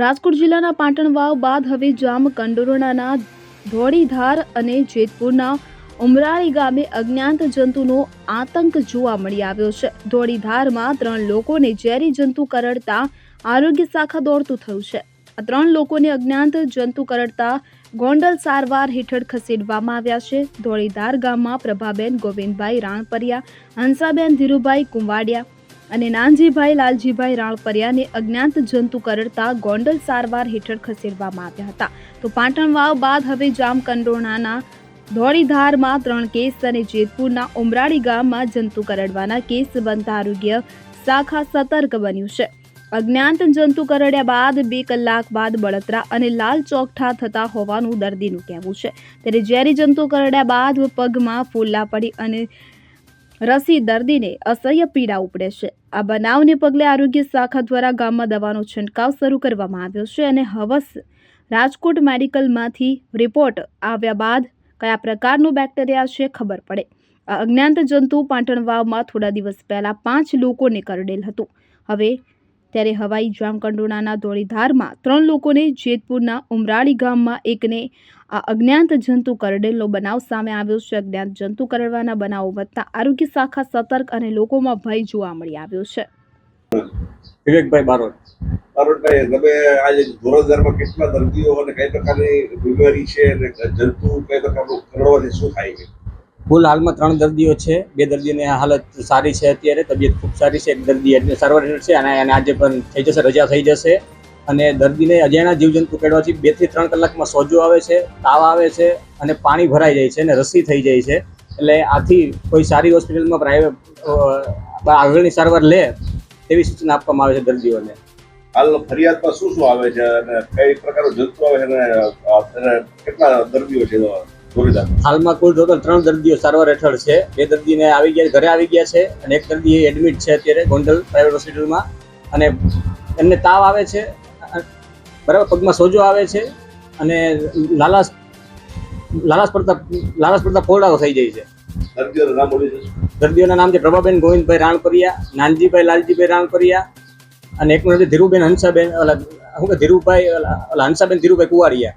રાજકોટ જિલ્લાના પાટણ વાવ બાદ હવે જામ કંડોરણાના ધોળીધાર અને જેતપુરના ઉમરાળી ગામે અજ્ઞાત જંતુનો આતંક જોવા મળી આવ્યો છે. ધોળીધારમાં ત્રણ લોકોને ઝેરી જંતુ કરડતા આરોગ્ય શાખા દોડતું થયું છે. આ ત્રણ લોકોને અજ્ઞાત જંતુ કરડતા ગોંડલ સારવાર હેઠળ ખસેડવામાં આવ્યા છે. ધોળીધાર ગામમાં પ્રભાબેન ગોવિંદભાઈ રાણપરિયા, હંસાબેન ધીરુભાઈ કુંવાડિયા અને નાનજીભાઈ, લાલજીભાઈ રાણપરિયાને અજ્ઞાત જંતુ કરડતા ગોંડલ સારવાર હેઠળ ખસેડવામાં આવ્યા હતા. તો પાટણ વાવ બાદ હવે જામકંડોરણાના ધોળીધારમાં ત્રણ કેસ અને જેતપુરના ઉમરાળી ગામમાં જંતુ કરડવાના કેસ બનતા આરોગ્ય શાખા સતર્ક બન્યું છે. અજ્ઞાત જંતુ કરડ્યા બાદ બે કલાક બાદ બળતરા અને લાલ ચોકઠા થતા હોવાનું દર્દીનું કહેવું છે. ત્યારે ઝેરી જંતુ કરડ્યા બાદ પગમાં ફૂલ્લા પડી અને રસી, દર્દીને અસહ્ય પીડા ઉપડે છે. આ બનાવને પગલે આરોગ્ય શાખા દ્વારા ગામમાં દવાનો છંટકાવ શરૂ કરવામાં આવ્યો છે અને હવસ રાજકોટ મેડિકલમાંથી રિપોર્ટ આવ્યા બાદ કયા પ્રકારનું બેક્ટેરિયા છે ખબર પડે. અજ્ઞાત જંતુ પાટણ વાવમાં થોડા દિવસ પહેલાં પાંચ લોકોને કરડેલ હતું. હવે ત્યારે હવાઈ જામકંડોળાના ધોળીધારમાં ત્રણ લોકોને જેતપુરના ઉમરાળી ગામમાં એકને આ અજ્ઞાત જંતુ કરડેલનો બનાવ સામે આવ્યો છે. અજ્ઞાત જંતુ કરડવાના બનાવો વધતા આરોગ્ય શાખા સતર્ક અને લોકોમાં ભય જોવા મળી આવ્યો છે. વિવેકભાઈ બારોટ. બારોટભાઈ તમે આજે ધોરણદારમાં કેટલા દર્દીઓ અને કઈ પ્રકારની બીમારી છે અને જંતુ કઈ પ્રકારનું કરડવાથી શું થાય છે? કુલ હાલમાં ત્રણ દર્દીઓ છે. બે દર્દીની હાલત સારી છે અત્યારે, તબિયત ખૂબ સારી છે. એક દર્દી એટલે સારવાર છે અને એને આજે પણ થઈ જશે, રજા થઈ જશે. અને દર્દીને અજાણ્યા જીવજંતુ કરડવાથી બેથી ત્રણ કલાકમાં સોજો આવે છે, તાવ આવે છે અને પાણી ભરાઈ જાય છે અને રસી થઈ જાય છે. એટલે આથી કોઈ સારી હોસ્પિટલમાં પ્રાઇવેટ આગળની સારવાર લે તેવી સૂચના આપવામાં આવે છે દર્દીઓને. હાલ ફરિયાદમાં શું શું આવે છે અને કઈ પ્રકારનું જંતુ આવે છે અને કેટલા દર્દીઓ છે હાલમાં કુલ ટોટલ ત્રણ દર્દીઓ સારવાર હેઠળ છે. બે દર્દીને આવી ગયા ઘરે આવી ગયા છે અને એક દર્દી એડમિટ છે અત્યારે ગોંડલ પ્રાઇવેટ હોસ્પિટલમાં અને એમને તાવ આવે છે બરાબર પગમાં સોજો આવે છે અને લાલાશ લાલાસ પડતા લાલાસ પડતા ફોડાઓ થઈ જાય છે. દર્દીઓનું નામ છે પ્રભાબેન ગોવિંદભાઈ રાણપરિયા નાનજીભાઈ લાલજીભાઈ રાણપરિયા અને એકનું મિનિટ છે ધીરુબેન હંસાબેન ઓલા શું કે ધીરુભાઈ ઓલા હંસાબેન ધીરુભાઈ કુવાડિયા